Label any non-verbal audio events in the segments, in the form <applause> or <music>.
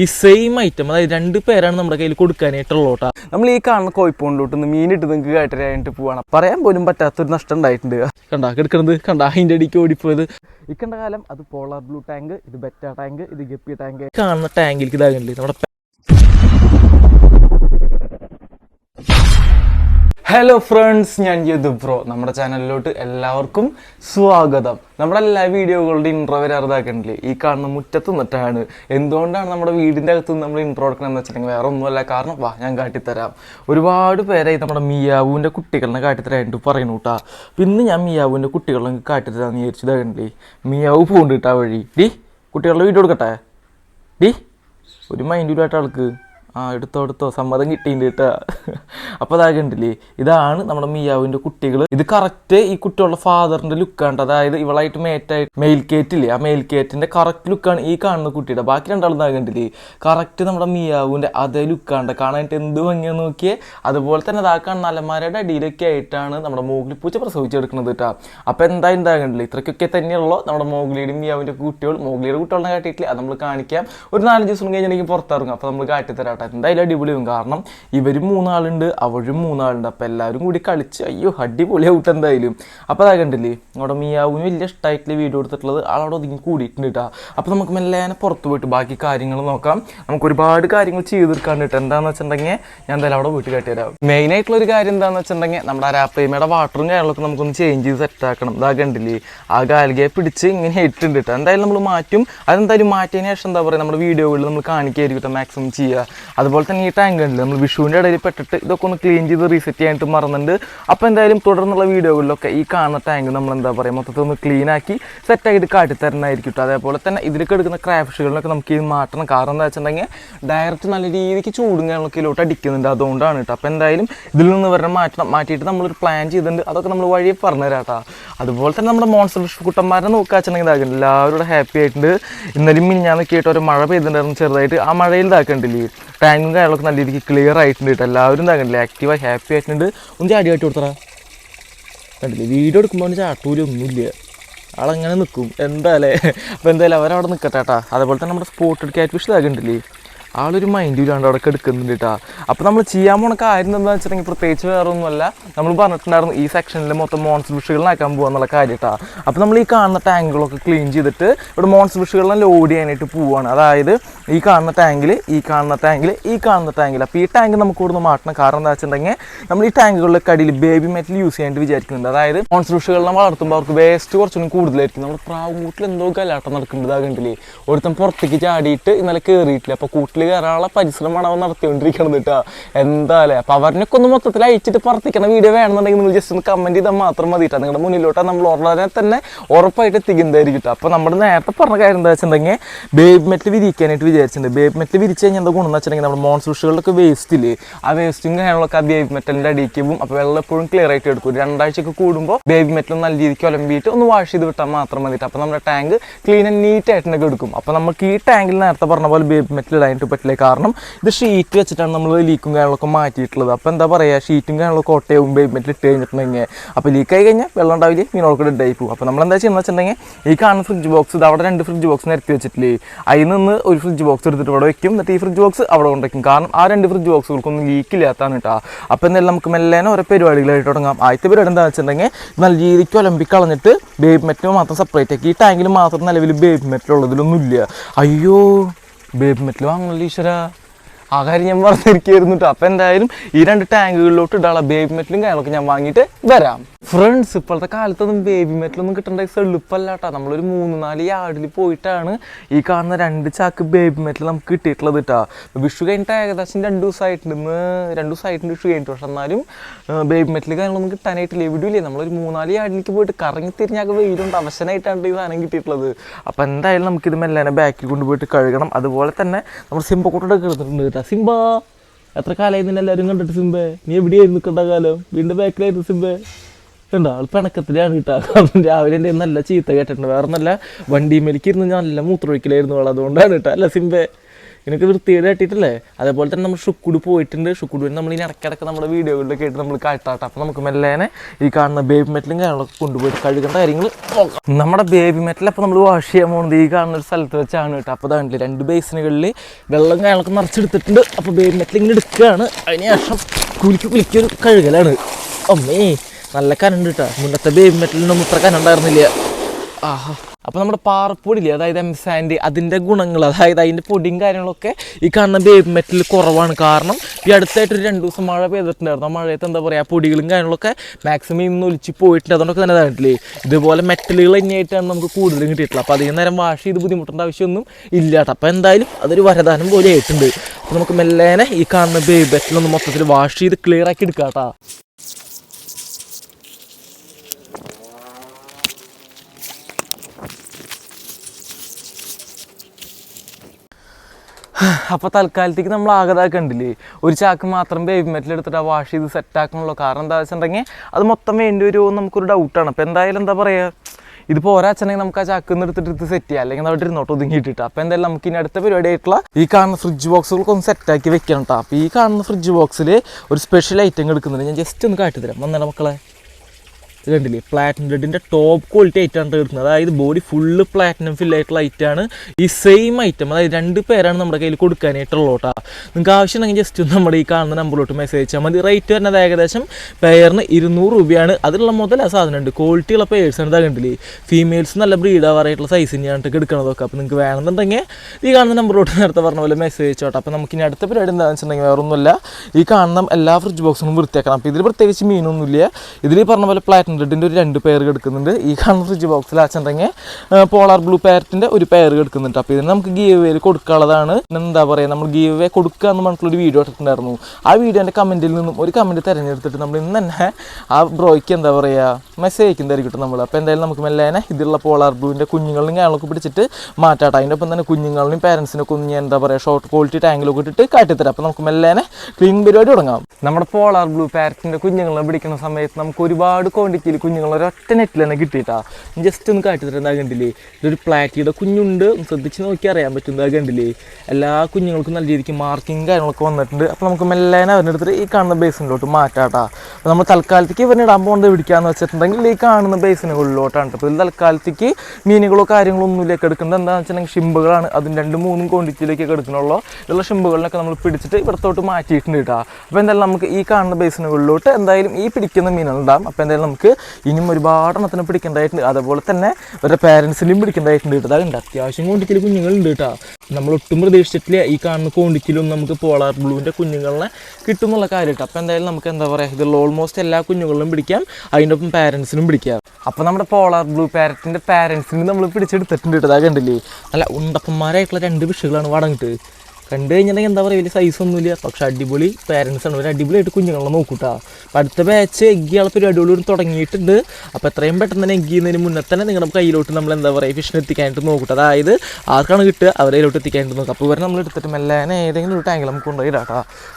ഈ same item അതായത് രണ്ട് പേരാണ് നമ്മുടെ കയ്യിൽ കൊടുക്കാനായിട്ടുള്ളൂ കേട്ടോ നമ്മൾ ഈ കാണുന്ന കോഴിപ്പോണ്ടിലോട്ട് മീൻ ഇട്ട് നിങ്ങൾക്ക് കാട്ടരായിട്ട് പോവാണ്. പറയാൻ പോലും പറ്റാത്തൊരു നഷ്ടം ഉണ്ടായിട്ടുണ്ട്. കണ്ടാ കിടക്കണത്? കണ്ടാ അതിന്റെ അടിക്ക് ഓടിപ്പോയത്. ഇക്കണ്ട കാലം അത് പോളാർ ബ്ലൂ ടാങ്ക് ഇത് ബെറ്റ ടാങ്ക് ഇത് ഗപ്പി ടാങ്ക് കാണുന്ന ടാങ്കിലേക്ക് ഇതാകണ്ടേ. നമ്മുടെ ഹലോ ഫ്രണ്ട്സ് ഞാൻ യദു ബ്രോ നമ്മുടെ ചാനലിലോട്ട് എല്ലാവർക്കും സ്വാഗതം. നമ്മുടെ എല്ലാ വീഡിയോകളുടെ ഇൻട്രോ വരെ അറുതാക്കണ്ടില്ലേ ഈ കാണുന്ന മുറ്റത്ത് നിന്നിട്ടാണ്. എന്തുകൊണ്ടാണ് നമ്മുടെ വീടിന്റെ അകത്ത് നമ്മൾ ഇൻട്രോ എടുക്കണമെന്ന് വെച്ചിട്ടുണ്ടെങ്കിൽ വേറെ ഒന്നുമല്ല. കാരണം വാ ഞാൻ കാട്ടിത്തരാം. ഒരുപാട് പേരായി നമ്മുടെ മിയാവുവിന്റെ കുട്ടികളെ കാട്ടിത്തരായിട്ട് പറയുന്നു കേട്ടാ പിന്നെ ഞാൻ മിയാവുവിന്റെ കുട്ടികളെ കാട്ടിത്തരാന്ന് വിചാരിച്ചത് മിയാവു പോകുന്നുണ്ട് കേട്ടാ വഴി. ഡി കുട്ടികളുടെ വീഡിയോ എടുക്കട്ടെ? ഡി ഒരു മൈൻഡ് മൈൻഡിലായിട്ട് ആൾക്ക്. ആ എടുത്തോ എടുത്തോ സമ്മതം കിട്ടിയിട്ടുണ്ട് കേട്ടാ. അപ്പോൾ അതാ ഇതാണ് നമ്മുടെ മിയാവിന്റെ കുട്ടികൾ ഇത് കറക്റ്റ് ഈ കുട്ടികളുടെ ഫാദറിന്റെ ലുക്കാണ് അതായത് ഇവളായിട്ട് മേറ്റായിട്ട് മെയിൽ ആ മെയിൽ കറക്റ്റ് ലുക്കാണ് ഈ കാണുന്ന കുട്ടിയുടെ. ബാക്കി രണ്ടാളും ഇതാ കണ്ടില്ലേ കറക്റ്റ് നമ്മുടെ മിയാവിന്റെ അതേ ലുക്കാണ്ട് കാണാനായിട്ട് എന്ത് ഭംഗിയാന്ന് നോക്കിയേ. അതുപോലെ തന്നെ ഇതാ കാണുന്ന അലമാരയുടെ അടിയിലൊക്കെ ആയിട്ടാണ് നമ്മുടെ മോഗ്ലി പൂച്ച പ്രസവിച്ചെടുക്കുന്നത് കേട്ടോ. അപ്പോൾ എന്തായാലും ഇതാ കണ്ടില്ലേ ഇത്രയ്ക്കൊക്കെ തന്നെയുള്ളൂ നമ്മുടെ മോഗ്ലിയുടെയും മിയാവിന്റെ കുട്ടികൾ. മോഗ്ലിയുടെ കുട്ടികളെ കാട്ടിയിട്ടില്ല അത് നമ്മൾ കാണിക്കാം. ഒരു നാലഞ്ച് ദിവസം കഴിഞ്ഞിട്ടുണ്ടെങ്കിൽ പുറത്തിറങ്ങും. അപ്പോൾ നമ്മൾ കാട്ടിത്തരാട്ടെ എന്തായാലും അടിപൊളിയാവും. കാരണം ഇവരും മൂന്നാളുണ്ട് അവരും മൂന്നാളുണ്ട്. അപ്പോൾ എല്ലാവരും കൂടി കളിച്ച് അയ്യോ അടിപൊളിയാവും എന്തായാലും. അപ്പോൾ അതാ കണ്ടില്ലേ നമ്മുടെ മിയാവിന് വലിയ ഇഷ്ടമായിട്ടുള്ള വീഡിയോ എടുത്തിട്ടുള്ളത് ആളവിടെ ഒതുങ്ങി കൂടിയിട്ടുണ്ട് കേട്ടോ അപ്പോൾ നമുക്ക് മെല്ലേനെ പുറത്ത് പോയിട്ട് ബാക്കി കാര്യങ്ങൾ നോക്കാം. നമുക്ക് ഒരുപാട് കാര്യങ്ങൾ ചെയ്ത് തീർക്കാണ്ട് കേട്ടോ എന്താണെന്ന് വെച്ചിട്ടുണ്ടെങ്കിൽ ഞാൻ എന്തായാലും അവിടെ വീട്ടിൽ കെട്ടിത്തരാം മെയിൻ ആയിട്ടുള്ള ഒരു കാര്യം എന്താണെന്ന് വെച്ചിട്ടുണ്ടെങ്കിൽ നമ്മുടെ അരാപ്പയ്മയുടെ വാട്ടറും കാര്യങ്ങളൊക്കെ നമുക്കൊന്ന് ചേഞ്ച് ചെയ്ത് സെറ്റ് ആക്കണം. ഇതാ കണ്ടില്ലേ ആ ഗാൽഗയെ പിടിച്ച് ഇങ്ങനെ ഇട്ടുണ്ട് കേട്ടോ എന്തായാലും നമ്മൾ മാറ്റും. അതെന്തായാലും മാറ്റിയതിന് ശേഷം എന്താ പറയുക നമ്മുടെ വീഡിയോകളിൽ നമ്മൾ കാണിക്കായിരിക്കും മാക്സിമം ചെയ്യുക. അതുപോലെ തന്നെ ഈ ടാങ്ക് ഉണ്ട് നമ്മൾ വിഷുവിന്റെ ഇടയിൽ പെട്ടിട്ട് ഇതൊക്കെ ഒന്ന് ക്ലീൻ ചെയ്ത് റീസെറ്റ് ചെയ്യാനായിട്ട് മറന്നുണ്ട് അപ്പോൾ എന്തായാലും തുടർന്നുള്ള വീഡിയോകളിലൊക്കെ ഈ കാണുന്ന ടാങ്ക് നമ്മൾ എന്താ പറയുക മൊത്തത്തിൽ ഒന്ന് ക്ലീൻ ആക്കി സെറ്റായിട്ട് കാട്ടിത്തരണമായിരിക്കും കേട്ടോ അതേപോലെ തന്നെ ഇതിലേക്ക് എടുക്കുന്ന ക്രാഫ്റ്റുകളിലൊക്കെ നമുക്ക് ഇത് മാറ്റണം. കാരണം എന്താ വെച്ചിട്ടുണ്ടെങ്കിൽ ഡയറക്റ്റ് നല്ല രീതിക്ക് ചൂടും കാര്യങ്ങളൊക്കെ ഇതിലോട്ട് അടിക്കുന്നുണ്ട് അതുകൊണ്ടാണ് കേട്ടോ അപ്പോൾ എന്തായാലും ഇതിൽ നിന്ന് വരണം മാറ്റണം. മാറ്റിയിട്ട് നമ്മളൊരു പ്ലാൻ ചെയ്തിട്ടുണ്ട്. അതൊക്കെ നമ്മൾ വഴിയെ പറഞ്ഞുതരാം കേട്ടോ അതുപോലെ തന്നെ നമ്മുടെ മോൺസ്റ്റർ കുട്ടന്മാരെ നോക്കുക വെച്ചിട്ടുണ്ടെങ്കിൽ എല്ലാവരും ഹാപ്പി ആയിട്ടുണ്ട്. ഇന്നലെയും മിനിഞ്ഞാന്നൊക്കെ ആയിട്ട് ഒരു മഴ പെയ്തിട്ടുണ്ടായിരുന്നു ചെറുതായിട്ട്. ആ മഴയിൽ ഇതാക്കണ്ടില്ലേ ടാങ്കും കാര്യങ്ങളൊക്കെ നല്ല രീതിക്ക് ക്ലിയർ ആയിട്ടുണ്ട് കേട്ടോ എല്ലാവരും തകണ്ടില്ല ആക്റ്റീവായി ഹാപ്പി ആയിട്ടുണ്ട്. ഒന്ന് ചാടി കാട്ടി കൊടുത്തറ കണ്ടില്ലേ? വീഡിയോ എടുക്കുമ്പോൾ ചാട്ടൂരി ഒന്നുമില്ല. ആളങ്ങനെ നിൽക്കും എന്തായാലേ അപ്പോൾ എന്തായാലും അവരവിടെ നിൽക്കട്ടെ കേട്ടോ അതേപോലെ തന്നെ നമ്മുടെ സ്പോട്ട് എടുക്കാൻ ഫിഷ് ഇതാക്കണ്ടില്ലേ ആളൊരു മൈൻഡ് ഇല്ലാണ്ട് അവിടെ എടുക്കുന്നുണ്ട് കേട്ടോ അപ്പോൾ നമ്മൾ ചെയ്യാൻ പോണ കാര്യം എന്താണെന്ന് വെച്ചിട്ടുണ്ടെങ്കിൽ പ്രത്യേകിച്ച് വേറെ ഒന്നുമല്ല നമ്മൾ പറഞ്ഞിട്ടുണ്ടായിരുന്നു ഈ സെക്ഷനിൽ മൊത്തം മോൺസ് മോൺസ്റ്റർ ഫിഷുകളാക്കാൻ പോകാന്നുള്ള കാര്യം കേട്ടോ അപ്പോൾ നമ്മൾ ഈ കാണുന്ന ടാങ്കുകളൊക്കെ ക്ലീൻ ചെയ്തിട്ട് ഇവിടെ മോൺസ് ഫിഷുകളെ ലോഡ് ചെയ്യാനായിട്ട് പോവുകയാണ് അതായത് ഈ കാണുന്ന ടാങ്കിൽ ഈ കാണുന്ന ടാങ്കിൽ ഈ കാണുന്ന ടാങ്കിൽ അപ്പോൾ ഈ ടാങ്ക് നമുക്ക് ഇവിടുന്ന് മാറ്റണം. കാരണം എന്താ വെച്ചിട്ടുണ്ടെങ്കിൽ നമ്മൾ ഈ ടാങ്കുകളുടെ കടിയിൽ ബേബി മെറ്റൽ യൂസ് ചെയ്യാനായിട്ട് വിചാരിക്കുന്നുണ്ട്. അതായത് മോൺസ് ഫിഷുകളെ വളർത്തുമ്പോൾ അവർക്ക് വേസ്റ്റ് കുറച്ചൊന്നും കൂടുതലായിരിക്കും. നമ്മുടെ പ്രാവൂട്ടിൽ എന്തോ കലാട്ടം നടക്കുന്നുണ്ട് ആ കണ്ടില്ലേ? ഒരുത്തൻ പുറത്തേക്ക് ചാടിയിട്ട് ഇന്നലെ കയറിയിട്ടില്ല അപ്പോൾ കൂട്ടിൽ കയറാനുള്ള പരിശ്രമമാണ് അവൻ നടത്തിക്കൊണ്ടിരിക്കുന്നത് കേട്ടോ. എന്തായാലും അപ്പോൾ അവരിനൊക്കെ ഒന്ന് മൊത്തത്തിൽ അയച്ചിട്ട് പറത്തിക്കണ വീഡിയോ വേണമെന്നുണ്ടെങ്കിൽ നിങ്ങൾ ജസ്റ്റ് ഒന്ന് കമന്റ് ചെയ്താൽ മാത്രം മതി കേട്ടോ. നിങ്ങളുടെ മുന്നിലോട്ട് നമ്മൾ ഉള്ളതിനെ തന്നെ ഉറപ്പായിട്ട് എത്തിക്കുന്നതായിരിക്കും കേട്ടോ. അപ്പോൾ നമ്മൾ നേരത്തെ പറഞ്ഞ കാര്യം എന്താ വെച്ചിട്ടുണ്ടെങ്കിൽ ബേബ് മെറ്റൽ വിരിക്കാനായിട്ട് വിചാരിച്ചിട്ടുണ്ട്. ബേബ് മെറ്റ് വിരിച്ച് കഴിഞ്ഞാൽ എന്താ ഗുണം എന്ന് വെച്ചിട്ടുണ്ടെങ്കിൽ നമ്മുടെ മോൺസൂഷുകളിലൊക്കെ വേസ്റ്റിൽ ആ വേസ്റ്റും കാര്യങ്ങളൊക്കെ ആ ബേബ് മെറ്റലിന്റെ അടിയിക്ക് പോകും. അപ്പോൾ വെള്ളം എപ്പോഴും ക്ലിയർ ആയിട്ട് എടുക്കും. രണ്ടാഴ്ചയൊക്കെ കൂടുമ്പോൾ ബേബി മെറ്റൽ നല്ല രീതിക്ക് ഒലമ്പിയിട്ട് ഒന്ന് വാഷ് ചെയ്ത് വിട്ടാൽ മാത്രം മതി അപ്പോൾ നമ്മുടെ ടാങ്ക് ക്ലീൻ ആൻഡ് നീറ്റ് ആയിട്ടൊക്കെ എടുക്കും അപ്പോൾ നമുക്ക് ഈ ടാങ്കിൽ നേരത്തെ പറഞ്ഞ പോലെ ബേബി മെറ്റൽ ഇടാനായിട്ട് പറ്റില്ല. കാരണം ഇത് ഷീറ്റ് വെച്ചിട്ടാണ് നമ്മൾ ലീക്കും കാര്യങ്ങളൊക്കെ മാറ്റിയിട്ടുള്ളത്. അപ്പോൾ എന്താ പറയുക ഷീറ്റും കാര്യങ്ങളൊക്കെ ഒട്ടയും ബേബി മെറ്റൽ ഇട്ട് കഴിഞ്ഞിട്ടുണ്ടെങ്കിൽ അപ്പോൾ ലീക്ക് ആയി കഴിഞ്ഞാൽ വെള്ളം ഉണ്ടാവില്ല? മീനുകൾക്ക് ഡെഡ് ആയി പോകും. അപ്പോൾ നമ്മൾ എന്താ ചെയ്യുന്നത് വെച്ചിട്ടുണ്ടെങ്കിൽ ഈ കാണുന്ന ഫ്രിഡ്ജ് ബോക്സ് ഇത് അവിടെ രണ്ട് ഫ്രിഡ്ജ് ബോക്സ് നിരത്തി വെച്ചിട്ടില്ലേ? അതിൽ നിന്ന് ഒരു ഫ്രിഡ്ജ് ബോക്സ് എടുത്തിട്ട് ഇവിടെ വയ്ക്കും എന്നിട്ട് ഈ ഫ്രിഡ്ജ് ബോക്സ് അവിടെ കൊണ്ടുവയ്ക്കും കാരണം ആ രണ്ട് ഫ്രിഡ്ജ് ബോക്സുകൾക്കൊന്നും ലീക്ക് ഇല്ലാത്താണ് കേട്ടോ. അപ്പോൾ എന്തായാലും നമുക്ക് മെല്ലേനെ ഓരോ പരിപാടികളായിട്ട് തുടങ്ങാം. ആദ്യത്തെ പരിപാടി എന്താ വെച്ചിട്ടുണ്ടെങ്കിൽ നല്ല രീതിക്ക് ഒലമ്പി കളഞ്ഞിട്ട് ബേബി മെറ്റ് മാത്രം സെപ്പറേറ്റ് ആക്കി. ഈ ടാങ്കിൽ മാത്രം നിലവിൽ ബേബി ഇല്ല അയ്യോ. ബേബി മെറ്റൽ വാങ്ങണല്ലോ ഈശ്വര ആ കാര്യം ഞാൻ പറഞ്ഞിരിക്കുകയായിരുന്നു അപ്പോൾ എന്തായാലും ഈ രണ്ട് ടാങ്കുകളിലോട്ട് ഇടാനുള്ള ബേബി മെറ്റലും കാര്യങ്ങളൊക്കെ ഞാൻ വാങ്ങിയിട്ട് വരാം. ഫ്രണ്ട്സ് ഇപ്പോഴത്തെ കാലത്തൊന്നും ബേബി മെറ്റലൊന്നും കിട്ടേണ്ട എളുപ്പമല്ല കേട്ടോ നമ്മളൊരു മൂന്ന് നാല് യാർഡിൽ പോയിട്ടാണ് ഈ കാണുന്ന രണ്ട് ചാക്ക് ബേബി മെറ്റൽ നമുക്ക് കിട്ടിയിട്ടുള്ളത് കേട്ടോ വിഷു കഴിഞ്ഞിട്ട് ഏകദേശം രണ്ട് ദിവസമായിട്ടുണ്ട്. ഇന്ന് രണ്ട് ദിവസമായിട്ടുണ്ട് വിഷു കഴിഞ്ഞിട്ട്. പക്ഷെ എന്നാലും ബേബി മെറ്റൽ കാര്യങ്ങളൊന്നും കിട്ടാനായിട്ടില്ല. എവിടെയില്ലേ നമ്മളൊരു മൂന്നാൽ യാർഡിലേക്ക് പോയിട്ട് കറങ്ങി തിരിഞ്ഞാൽ വെയിലുണ്ട്. അവശനായിട്ടാണ് ഈ സാധനം കിട്ടിയിട്ടുള്ളത്. അപ്പോൾ എന്തായാലും നമുക്കിത് മെല്ലാനെ ബാക്കിൽ കൊണ്ടുപോയിട്ട് കഴുകണം. അതുപോലെ തന്നെ നമ്മൾ സിമ്പ കൂട്ടൊക്കെ എടുത്തിട്ടുണ്ട് കേട്ടോ സിംബ എത്ര കാലമായി നിന്നെ എല്ലാവരും കണ്ടിട്ട് സിംബേ? നീ എവിടെയായിരുന്നു നിൽക്കേണ്ട കാലം? വീണ്ടും ബാക്കിലായിരുന്നു സിംബേ. കണ്ടോ? ആൾ പിണക്കത്തിലാണ് കിട്ടുക കാരണം രാവിലെ എന്റെ നല്ല ചീത്ത കേട്ടിട്ടുണ്ട്. വേറെ നല്ല വണ്ടിമേലേക്ക് ഇരുന്ന് ഞാൻ നല്ല മൂത്രമൊഴിക്കലായിരുന്നു അവൾ അതുകൊണ്ടാണ് കേട്ടോ. അല്ല സിംബേ ഇതിനൊക്കെ വൃത്തിയുടെ ഇട്ടിട്ടില്ലേ അതേപോലെ തന്നെ നമ്മൾ ഷുക്കുട് പോയിട്ടുണ്ട്. ഷുക്കുടി നമ്മൾ ഇനി ഇടയ്ക്കിടയ്ക്ക് നമ്മുടെ വീഡിയോകളിലൊക്കെ ആയിട്ട് നമ്മൾ കാട്ടാട്ടെ. അപ്പോൾ നമുക്ക് മെല്ലേനെ ഈ കാണുന്ന ബേബി മെറ്റലും കാര്യങ്ങളൊക്കെ കൊണ്ടുപോയിട്ട് കഴുകേണ്ട കാര്യങ്ങൾ നമ്മുടെ ബേബി മെറ്റൽ അപ്പോൾ നമ്മൾ വാഷ് ചെയ്യാൻ പോകുന്നത് ഈ കാണുന്ന ഒരു സ്ഥലത്ത് വെച്ചാണ് കേട്ടോ. അപ്പോൾ അതാണ്ടില്ല രണ്ട് ബേസിനുകളിൽ വെള്ളം കാര്യങ്ങളൊക്കെ നിറച്ചെടുത്തിട്ടുണ്ട്. അപ്പോൾ ബേബി മെറ്റൽ ഇങ്ങനെ എടുക്കുകയാണ്. അതിനുശേഷം കുലിക്ക് കുലിക്കൊരു കഴുകലാണ്. അമ്മേ നല്ല കനണ്ട് കേട്ടോ. മുന്നത്തെ ബേബി മെറ്റലിനൊന്നും ഇത്ര കനണ്ടായിരുന്നില്ല ആഹാ. അപ്പോൾ നമ്മുടെ പാറപ്പൊടിയില്ലേ അതായത് എം സാൻഡ് അതിന്റെ ഗുണങ്ങൾ അതായത് അതിന്റെ പൊടിയും കാര്യങ്ങളൊക്കെ ഈ കാണുന്ന ബേബി മെറ്റൽ കുറവാണ്. കാരണം ഈ അടുത്തായിട്ട് ഒരു രണ്ട് ദിവസം മഴ പെയ്തിട്ടുണ്ടായിരുന്നു. ആ മഴയത്ത് എന്താ പറയുക പൊടികളും കാര്യങ്ങളൊക്കെ മാക്സിമം ഇന്ന് ഒലിച്ച് പോയിട്ടുണ്ട്. അതുകൊണ്ടൊക്കെ തന്നെ ഇതായിട്ടില്ലേ ഇതുപോലെ മെറ്റലുകൾ തന്നെയായിട്ടാണ് നമുക്ക് കൂടുതലും കിട്ടിയിട്ടുള്ളത്. അപ്പോൾ അധികം നേരം വാഷ് ചെയ്ത് ബുദ്ധിമുട്ടേണ്ട ആവശ്യമൊന്നും ഇല്ല കേട്ടോ. അപ്പോൾ എന്തായാലും അതൊരു വരദാനം പോലെ ആയിട്ടുണ്ട്. അപ്പോൾ നമുക്ക് മെല്ലേനെ ഈ കാണുന്ന ബേബി മെറ്റലൊന്ന് മൊത്തത്തിൽ വാഷ് ചെയ്ത് ക്ലിയർ ആക്കി എടുക്കാം കേട്ടോ. അപ്പോൾ തൽക്കാലത്തേക്ക് നമ്മൾ ആകതാക്കണ്ടില്ലേ ഒരു ചാക്ക് മാത്രം ബേബി മെറ്റൽ എടുത്തിട്ട് വാഷ് ചെയ്ത് സെറ്റ് ആക്കണുള്ളൂ. കാരണം എന്താ വെച്ചിട്ടുണ്ടെങ്കിൽ അത് മൊത്തം വേണ്ടി വരുമോ നമുക്കൊരു ഡൗട്ടാണ് അപ്പോൾ എന്തായാലും എന്താ പറയുക ഇത് പോരാച്ചെങ്കിൽ നമുക്ക് ആ ചാക്ക് എടുത്തിട്ട് ഇത് സെറ്റ് ചെയ്യാം. അല്ലെങ്കിൽ അവിടെ ഇരുന്നോട്ട് ഒതുങ്ങിയിട്ടിട്ട്. അപ്പോൾ എന്തായാലും നമുക്ക് ഇനി അടുത്ത പരിപാടി ആയിട്ടുള്ള ഈ കാണുന്ന ഫ്രിഡ്ജ് ബോക്സുകൾക്ക് ഒന്ന് സെറ്റ് ആക്കി വെക്കണം കേട്ടോ അപ്പോൾ ഈ കാണുന്ന ഫ്രിഡ്ജ് ബോക്സിൽ ഒരു സ്പെഷ്യൽ ഐറ്റം എടുക്കുന്നുണ്ട്. ഞാൻ ജസ്റ്റ് ഒന്ന് കാട്ടിത്തരാം. വന്നേ മക്കളെ. ഇത് കണ്ടില്ലേ പ്ലാറ്റിനം റെഡിന്റെ ടോപ്പ് ക്വാളിറ്റി ആയിട്ടാണ് തീർക്കുന്നത്. അതായത് ബോഡി ഫുള്ള് പ്ലാറ്റിനം ഫിൽ ആയിട്ടുള്ള ഐറ്റാണ് ഈ സെയിം ഐറ്റം അതായത് രണ്ട് പേരാണ് നമ്മുടെ കയ്യിൽ കൊടുക്കാനായിട്ടുള്ളൂ കേട്ടോ. നിങ്ങൾക്ക് ആവശ്യമുണ്ടെങ്കിൽ ജസ്റ്റ് നമ്മുടെ ഈ കാണുന്ന നമ്പറിലോട്ട് മെസ്സേജ് അയച്ചാൽ മതി. റേറ്റ് വരുന്നത് ഏകദേശം പെയറിന് ഇരുന്നൂറ് രൂപയാണ്. അതിലുള്ള മുതൽ ആ സാധനമുണ്ട് ക്വാളിറ്റിയുള്ള പേഴ്സാണ് ഇതാ കണ്ടില്ലേ. ഫീമെയിൽസ് നല്ല ബ്രീഡ് ആവാറായിട്ടുള്ള തന്നെയാണ് എടുക്കണതൊക്കെ. അപ്പോൾ നിങ്ങൾക്ക് വേണമെന്നുണ്ടെങ്കിൽ ഈ കാണുന്ന നമ്പറിലോട്ട് നേരത്തെ പറഞ്ഞ പോലെ മെസ്സേജ് അയച്ചോട്ടെ അപ്പോൾ നമുക്ക് ഇനി അടുത്ത പരിപാടി എന്താണെന്ന് വെച്ചിട്ടുണ്ടെങ്കിൽ വേറെ ഒന്നുമില്ല ഈ കാണുന്ന എല്ലാ ഫ്രിഡ്ജ് ബോക്സും വൃത്തിയാക്കണം. അപ്പോൾ ഇതിൽ പ്രത്യേകിച്ച് മീനൊന്നുമില്ല. ഇതിൽ പറഞ്ഞ പോലെ പ്ലാറ്റിനം റെഡിന്റെ ഒരു രണ്ട് പെയർ കിടക്കുന്നുണ്ട് ഈ കാണുന്ന ഫ്രിഡ്ജ് ബോക്സിൽ അച്ഛന്റെ പോളാർ ബ്ലൂ പാരറ്റിന്റെ ഒരു പെയർ കിടക്കുന്നുണ്ട് അപ്പോൾ ഇതിന് നമുക്ക് ഗീവ് വേയിൽ കൊടുക്കാനുള്ളതാണ്. എന്താ പറയുക നമ്മൾ ഗീവ് വേ കൊടുക്കുക എന്ന് പറഞ്ഞിട്ടുള്ള ഒരു വീഡിയോ ഇട്ടിട്ടുണ്ടായിരുന്നു. ആ വീഡിയോന്റെ കമന്റിൽ നിന്നും ഒരു കമന്റ് തിരഞ്ഞെടുത്തിട്ട് നമ്മൾ ഇന്ന് തന്നെ ആ ബ്രോയ്ക്ക് എന്താ പറയുക മെസ്സേജ് അയക്കുന്നതായിരിക്കും നമ്മൾ അപ്പോൾ എന്തായാലും നമുക്ക് മെല്ലേനെ ഇതിലുള്ള പോളാർ ബ്ലൂവിന്റെ കുഞ്ഞുങ്ങളിലും കാര്യങ്ങളൊക്കെ പിടിച്ചിട്ട് മാറ്റാട്ടെ. അതിന്റെ ഒപ്പം തന്നെ കുഞ്ഞുങ്ങളിലും പാരൻസിനൊക്കെ ഒന്ന് ഞാൻ എന്താ പറയുക ഷോർട്ട് ക്വാളിറ്റി ടാങ്കിലൊക്കെ ഇട്ടിട്ട് കാട്ടിത്തരാം. അപ്പോൾ നമുക്ക് മെല്ലേനെ ക്ലീൻ പരിപാടി തുടങ്ങാം. നമ്മുടെ പോളാർ ബ്ലൂ പാരറ്റിന്റെ കുഞ്ഞുങ്ങളെ പിടിക്കുന്ന സമയത്ത് നമുക്ക് ഒരുപാട് ക്വാണ്ടിറ്റിയിൽ കുഞ്ഞുങ്ങൾ ഒരൊറ്റ നെറ്റിൽ തന്നെ കിട്ടിയിട്ടാ. ജസ്റ്റ് ഒന്ന് കാട്ടിത്തരാൻ എന്താ കണ്ടില്ലേ? ഇതൊരു പ്ലാറ്റിയുടെ കുഞ്ഞുണ്ട്. ശ്രദ്ധിച്ച് നോക്കി അറിയാൻ പറ്റുന്നതാ കണ്ടില്ലേ? എല്ലാ കുഞ്ഞുങ്ങൾക്കും നല്ല രീതിക്ക് മാർക്കിങ് കാര്യങ്ങളൊക്കെ വന്നിട്ടുണ്ട്. അപ്പോൾ നമുക്ക് മെല്ലേനെ അവരെടുത്തിട്ട് ഈ കാണുന്ന ബേസിനിലോട്ട് മാറ്റാട്ടാ. അപ്പോൾ നമ്മൾ തൽക്കാലത്തേക്ക് ഇവനെ ഇടാൻ പോകുന്നത് പിടിക്കാന്ന് വെച്ചിട്ടുണ്ടെങ്കിൽ ഈ കാണുന്ന ബേസിനുകളിലോട്ടാണ് അപ്പോൾ ഇതിൽ തൽക്കാലത്തേക്ക് മീനുകളോ കാര്യങ്ങളോ ഒന്നുമില്ലേക്ക് എടുക്കുന്നത്. എന്താണെന്ന് വെച്ചിട്ടുണ്ടെങ്കിൽ ഷിമ്പുകളാണ്. അതും രണ്ടും മൂന്നും ക്വാണ്ടിറ്റിയിലേക്ക് എടുക്കണുള്ളൂ. ഇതിലുള്ള ഷിമ്പുകളിലൊക്കെ നമ്മൾ പിടിച്ചിട്ട് ഇവിടത്തോട്ട് മാറ്റിയിട്ടുണ്ട് കേട്ടോ അപ്പോൾ എന്തായാലും നമുക്ക് ഈ കാണുന്ന ബേസിനുകളിലോട്ട് എന്തായാലും ഈ പിടിക്കുന്ന മീനുകളുണ്ടാകും അപ്പോൾ എന്തായാലും നമുക്ക് ഇനിയും ഒരുപാട് എണ്ണത്തിന് പിടിക്കേണ്ടതായിട്ടുണ്ട്. അതുപോലെ തന്നെ ഇവരുടെ പാരൻസിനെയും പിടിക്കേണ്ടതായിട്ടുണ്ട് കേട്ടോ. അതുണ്ട് അത്യാവശ്യം ക്വാണ്ടിറ്റിയിൽ കുഞ്ഞുങ്ങളുണ്ട് കേട്ടോ. നമ്മൾ ഒട്ടും പ്രതീക്ഷിച്ചിട്ടില്ല. ഈ കാണുന്ന ക്വാണ്ടിറ്റിയിലും നമുക്ക് പോളാർ ബ്ലൂവിന്റെ കുഞ്ഞുങ്ങളെ കിട്ടും എന്നുള്ള കാര്യം കേട്ടോ. അപ്പോൾ എന്തായാലും നമുക്ക് എന്താ പറയുക ഇതിൽ ഓൾമോസ്റ്റ് എല്ലാ കുഞ്ഞുങ്ങളിലും പിടിക്കാം. അതിന്റെ ഒപ്പം പാരൻസിനും പിടിക്കാം. അപ്പോൾ നമ്മുടെ പോളാർ ബ്ലൂ പാരറ്റിന്റെ പാരൻസിന് നമ്മൾ പിടിച്ചെടുത്തിട്ടുണ്ട് കേട്ടോ. അതാ കണ്ടില്ലേ? നല്ല ഉണ്ടപ്പന്മാരായിട്ടുള്ള രണ്ട് വിഷുകളാണ് വടങ്ങിട്ട്. കണ്ടു കഴിഞ്ഞിട്ടുണ്ടെങ്കിൽ എന്താ പറയുക വലിയ സൈസ് ഒന്നുമില്ല. പക്ഷെ അടിപൊളി പാരൻസ് ആണ്. ഒരു അടിപൊളിയായിട്ട് കുഞ്ഞുങ്ങളെ നോക്കൂട്ടാ അപ്പോൾ അടുത്ത ബാച്ച് എഗ്ഗിയാളെ അടിപൊളി തുടങ്ങിയിട്ടുണ്ട്. അപ്പോൾ എത്രയും പെട്ടെന്ന് തന്നെ എഗ്ഗിയുന്നതിന് മുന്നേ തന്നെ നിങ്ങളുടെ കയ്യിലോട്ട് നമ്മൾ എന്താ പറയുക ഫിഷിനെ എത്തിക്കാനായിട്ട് നോക്കൂട്ടോ അതായത് ആർക്കാണ് കിട്ടുക അവരെ കയ്യിലോട്ട് എത്തിക്കാനായിട്ട് നോക്കുക. അപ്പോൾ ഇവരെ നമ്മൾ എടുത്തിട്ട് മെല്ലേനെ ഏതെങ്കിലും ഒരു ടാങ്കിൽ നമുക്ക് കൊണ്ടുപോയിടാം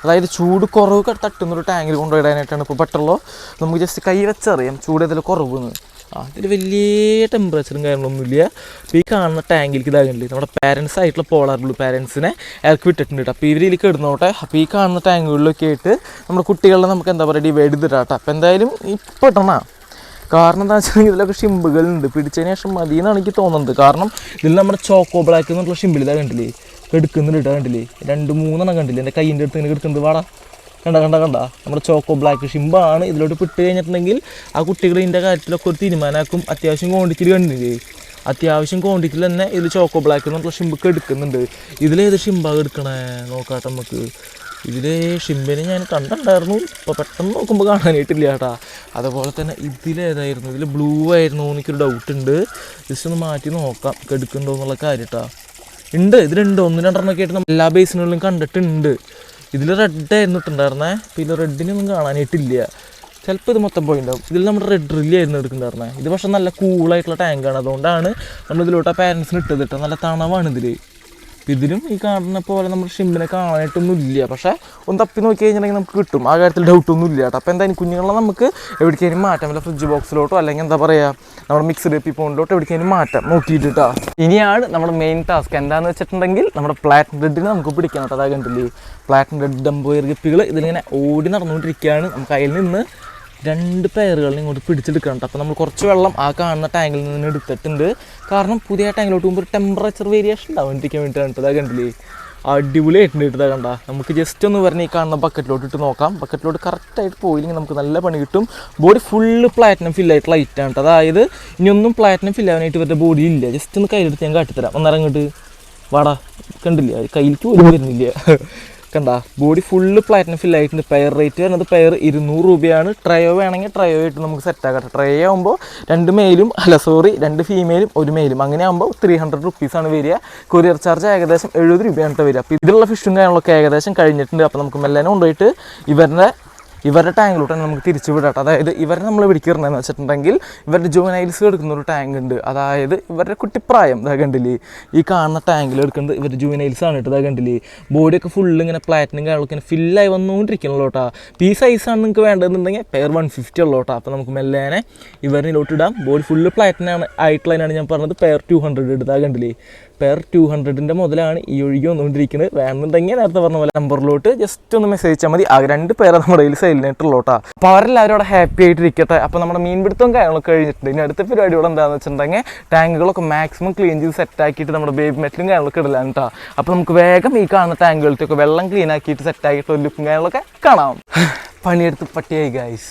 അതായത് ചൂട് കുറവ് തട്ടുന്നൊരു ടാങ്കിൽ കൊണ്ടുപോയിടാനായിട്ടാണ് ഇപ്പോൾ പെട്ടുള്ളൂ നമുക്ക് ജസ്റ്റ് കൈ വെച്ചറിയാം ചൂട് ഇതിൽ കുറവെന്ന്. ആ ഇതിൽ വലിയ ടെമ്പറേച്ചറും കാര്യങ്ങളൊന്നുമില്ല. അപ്പോൾ ഈ കാണുന്ന ടാങ്കിലേക്ക് ഇതാകുന്നില്ലേ നമ്മുടെ പാരൻസ് ആയിട്ടുള്ള പോളാർ ബ്ലൂ പാരൻസിനെ ഇറക്കി വിട്ടിട്ടുണ്ട് അപ്പോൾ ഇവരിലേക്ക് ഇടുന്നോട്ടെ. അപ്പോൾ ഈ കാണുന്ന ടാങ്കുകളിലൊക്കെ ആയിട്ട് നമ്മുടെ കുട്ടികളെ നമുക്ക് എന്താ പറയുക ഡിവൈഡ് ചെയ്തിട്ടാം കേട്ടോ അപ്പോൾ എന്തായാലും ഇപ്പോൾ ഇടണ കാരണം എന്താ വെച്ചിട്ടുണ്ടെങ്കിൽ ഇതിലൊക്കെ ഷിമ്പുകളുണ്ട് പിടിച്ചതിന് ശേഷം മതി എന്നാണ് എനിക്ക് തോന്നുന്നത്. കാരണം ഇതിൽ നമ്മുടെ ചോക്കോ ബ്ലാക്ക് എന്നുള്ള ഷിമ്പിൽ ഇതാ കണ്ടില്ലേ എടുക്കുന്നുണ്ട് കേട്ടോ കണ്ടില്ലേ. രണ്ട് മൂന്നെണ്ണം കണ്ടില്ലേ എന്റെ കയ്യിന്റെ അടുത്ത് ഇങ്ങനെ എടുക്കുന്നത് വാടാ. കണ്ട കണ്ട കണ്ട? നമ്മുടെ ചോക്കോ ബ്ലാക്ക് ഷിമ്പാണ് ഇതിലോട്ട് പിട്ട് കഴിഞ്ഞിട്ടുണ്ടെങ്കിൽ ആ കുട്ടികൾ ഇതിന്റെ കാര്യത്തിലൊക്കെ ഒരു തീരുമാനമാക്കും. അത്യാവശ്യം ക്വാണ്ടിറ്റിയിൽ കണ്ടില്ലേ? അത്യാവശ്യം ക്വാണ്ടിറ്റിയിൽ തന്നെ ഇതിൽ ചോക്കോ ബ്ലാക്ക് എന്നുള്ള ഷിമ്പൊക്കെ എടുക്കുന്നുണ്ട്. ഇതിലേത് ഷിമ്പാണ് എടുക്കണേ? നോക്കാട്ടെ നമുക്ക്. ഇതിൽ ഷിമ്പിനെ ഞാൻ കണ്ടിട്ടുണ്ടായിരുന്നു. ഇപ്പോൾ പെട്ടെന്ന് നോക്കുമ്പോൾ കാണാനായിട്ടില്ല കേട്ടാ. അതുപോലെ തന്നെ ഇതിലേതായിരുന്നു? ഇതിൽ ബ്ലൂ ആയിരുന്നു എനിക്കൊരു ഡൗട്ട് ഉണ്ട്. ജസ്റ്റ് ഒന്ന് മാറ്റി നോക്കാം. എടുക്കുന്നുണ്ടോ എന്നുള്ള കാര്യം കേട്ടാ ഉണ്ട് ഇതിലുണ്ട്. ഒന്ന് രണ്ടെണ്ണമൊക്കെ ആയിട്ട് എല്ലാ ബേസിനുള്ളിലും കണ്ടിട്ടുണ്ട്. ഇതിൽ റെഡ് എന്നിട്ടുണ്ടായിരുന്നേ പിന്നെ റെഡിനൊന്നും കാണാനായിട്ടില്ല. ചിലപ്പോൾ ഇത് മൊത്തം പോയിണ്ടാവും. ഇതിൽ നമ്മുടെ റെഡ് ഡ്രില്ല് ആയിരുന്നു എടുക്കുന്നുണ്ടായിരുന്നേ. ഇത് പക്ഷെ നല്ല കൂളായിട്ടുള്ള ടാങ്കാണ് അതുകൊണ്ടാണ് നമ്മൾ ഇതിലോട്ട് ആ പാരൻസിന് ഇട്ടത് കേട്ടോ നല്ല തണവാണ് ഇതിൽ ഇതിലും ഈ കാണുന്ന പോലെ നമ്മൾ ഷിമ്പിനെ കാണാനായിട്ടൊന്നും ഇല്ല പക്ഷേ ഒന്ന് തപ്പി നോക്കി കഴിഞ്ഞിട്ടുണ്ടെങ്കിൽ നമുക്ക് കിട്ടും. ആ കാര്യത്തിൽ ഡൗട്ടൊന്നും ഇല്ല കേട്ടോ. അപ്പോൾ എന്തായാലും കുഞ്ഞുങ്ങളെ നമുക്ക് എവിടേക്കെങ്കിലും മാറ്റാം. വല്ല ഫ്രിഡ്ജ് ബോക്സിലോട്ടോ അല്ലെങ്കിൽ എന്താ പറയുക നമ്മുടെ മിക്സഡ് പോണിലോട്ടോ എവിടേക്കെങ്കിലും മാറ്റാം. നോക്കിയിട്ട് കേട്ടോ. ഇനിയാണ് നമ്മുടെ മെയിൻ ടാസ്ക് എന്താണെന്ന് വെച്ചിട്ടുണ്ടെങ്കിൽ നമ്മുടെ പ്ലാറ്റിൻ റെഡിനെ നമുക്ക് പിടിക്കണം കേട്ടോ. അതാ കണ്ടില്ലേ? പ്ലാറ്റിൻ റെഡ് ഡംബോയർ ഗപ്പികൾ ഇതിലിങ്ങനെ ഓടി നടന്നുകൊണ്ടിരിക്കുകയാണ്. നമുക്ക് അതിൽ നിന്ന് രണ്ട് പെയറുകളിനെ ഇങ്ങോട്ട് പിടിച്ചെടുക്കണം അപ്പോൾ നമ്മൾ കുറച്ച് വെള്ളം ആ കാണുന്ന ടാങ്കിൽ നിന്ന് എടുത്തിട്ടുണ്ട്. കാരണം പുതിയ ടാങ്കിലോട്ട് പോകുമ്പോൾ ടെമ്പറേച്ചർ വേരിയേഷൻ ഉണ്ടാവാണ്ടിരിക്കാൻ വേണ്ടിയിട്ടാണ് കേട്ടോ കണ്ടില്ലേ? അടിപൊളിയായിട്ടുണ്ട് ഇട്ടതാ കണ്ട. നമുക്ക് ജസ്റ്റ് ഒന്ന് പറഞ്ഞ് ഈ കാണുന്ന ബക്കറ്റിലോട്ട് ഇട്ട് നോക്കാം. ബക്കറ്റിലോട്ട് കറക്റ്റായിട്ട് പോയില്ലെങ്കിൽ നമുക്ക് നല്ല പണി കിട്ടും. ബോഡി ഫുള്ള് പ്ലാറ്റിനം ഫില്ലായിട്ട് ലൈറ്റാണ് കേട്ടോ അതായത് ഇനിയൊന്നും പ്ലാറ്റിനം ഫില്ലാവാനായിട്ട് ഇവരുടെ ബോഡി ഇല്ല. ജസ്റ്റ് ഒന്ന് കയ്യിലെടുത്ത് ഞാൻ കാട്ടിത്തരാം. ഒന്നിറങ്ങിട്ട് വാടാ കണ്ടില്ല? കയ്യിലേക്ക് പോലും വരുന്നില്ല കണ്ട? ബോഡി ഫുള്ള് പ്ലാറ്റിനം ഫിൽ ആയിട്ടുണ്ട്. പെയർ റേറ്റ് വരുന്നത് പെയർ ഇരുന്നൂറ് രൂപയാണ്. ട്രയോ വേണമെങ്കിൽ ട്രയോ ആയിട്ട് നമുക്ക് സെറ്റ് ആക്കട്ടെ ട്രയോ ആകുമ്പോൾ രണ്ട് മെയിലും അല്ല സോറി രണ്ട് ഫീമെയിലും ഒരു മെയിലും അങ്ങനെ ആകുമ്പോൾ ത്രീ ഹൺഡ്രഡ് റുപ്പീസാണ് വരിക. കൊറിയർ ചാർജ് ഏകദേശം എഴുപത് രൂപയാണ് വരിക. അപ്പോൾ ഇതിലുള്ള ഫിഷും കാര്യങ്ങളൊക്കെ ഏകദേശം കഴിഞ്ഞിട്ടുണ്ട്. അപ്പോൾ നമുക്ക് മെല്ലനെ കൊണ്ടുപോയിട്ട് ഇവരുടെ ഇവരുടെ ടാങ്കിലോട്ട് നമുക്ക് തിരിച്ചു വിടാം അതായത് ഇവരെ നമ്മൾ പിടിക്കുന്നതെന്ന് വെച്ചിട്ടുണ്ടെങ്കിൽ ഇവരുടെ ജുവനൈൽസ് എടുക്കുന്ന ഒരു ടാങ്ക് ഉണ്ട്. അതായത് ഇവരുടെ കുട്ടിപ്രായം ഇതാ കണ്ടില്ലേ? ഈ കാണുന്ന ടാങ്കിൽ എടുക്കുന്നത് ഇവരുടെ ജുവനൈൽസ് ആണ് കേട്ടോ ഇതാ കണ്ടില്ലേ? ബോഡിയൊക്കെ ഫുള്ള് ഇങ്ങനെ പ്ലാറ്റിനും കാര്യങ്ങളൊക്കെ ഇങ്ങനെ ഫില്ലായി വന്നുകൊണ്ടിരിക്കണല്ലോ കേട്ടോ. ഈ സൈസാണ് നിങ്ങൾക്ക് വേണ്ടതെന്നുണ്ടെങ്കിൽ പെയർ വൺ ഫിഫ്റ്റി ഉള്ളൂ കേട്ടോ. അപ്പോൾ നമുക്ക് മെല്ലേനെ ഇവരിലോട്ട് ഇടാം. ബോഡി ഫുള്ള് പ്ലാറ്റിനാണ് ആയിട്ടുള്ളതിനാണ് ഞാൻ പറഞ്ഞത്. പെയർ ടു ഹൺഡ്രഡ് എടുത്താൽ കണ്ടില്ലേ? പെയർ ടു ഹൺഡ്രഡിന്റെ മുതലാണ് ഈ ഒഴുകി വന്നുകൊണ്ടിരിക്കുന്നത്. വേണമെന്നുണ്ടെങ്കിൽ നേരത്തെ പറഞ്ഞ പോലെ നമ്പറിലോട്ട് ജസ്റ്റ് ഒന്ന് മെസ്സേജ് അയച്ചാൽ മതി. ആ രണ്ട് പേരെ നമ്മുടെ കയ്യിൽ സൈലിനായിട്ടുള്ളൂട്ടാ അപ്പോൾ അവരെല്ലാവരും അവിടെ ഹാപ്പി ആയിട്ടിരിക്കട്ടെ. അപ്പോൾ നമ്മുടെ മീൻപിടുത്തവും കാര്യങ്ങളൊക്കെ കഴിഞ്ഞിട്ടുണ്ട്. ഇനി അടുത്ത പരിപാടി ഇവിടെ എന്താണെന്ന് വെച്ചിട്ടുണ്ടെങ്കിൽ ടാങ്കുകളൊക്കെ മാക്സിമം ക്ലീൻ ചെയ്ത് സെറ്റ് ആക്കിയിട്ട് നമ്മുടെ ബേബി മെറ്റലും കാര്യങ്ങളൊക്കെ ഇടലാണ് കേട്ടോ അപ്പോൾ നമുക്ക് വേഗം ഈ കാണുന്ന ടാങ്കുകളിലൊക്കെ വെള്ളം ക്ലീൻ ആക്കിയിട്ട് സെറ്റ് ആക്കിയിട്ട് ലുക്കും കാര്യങ്ങളൊക്കെ കാണാം. <sighs> പണിയെടുത്ത് പട്ടിയായി ഗൈസ്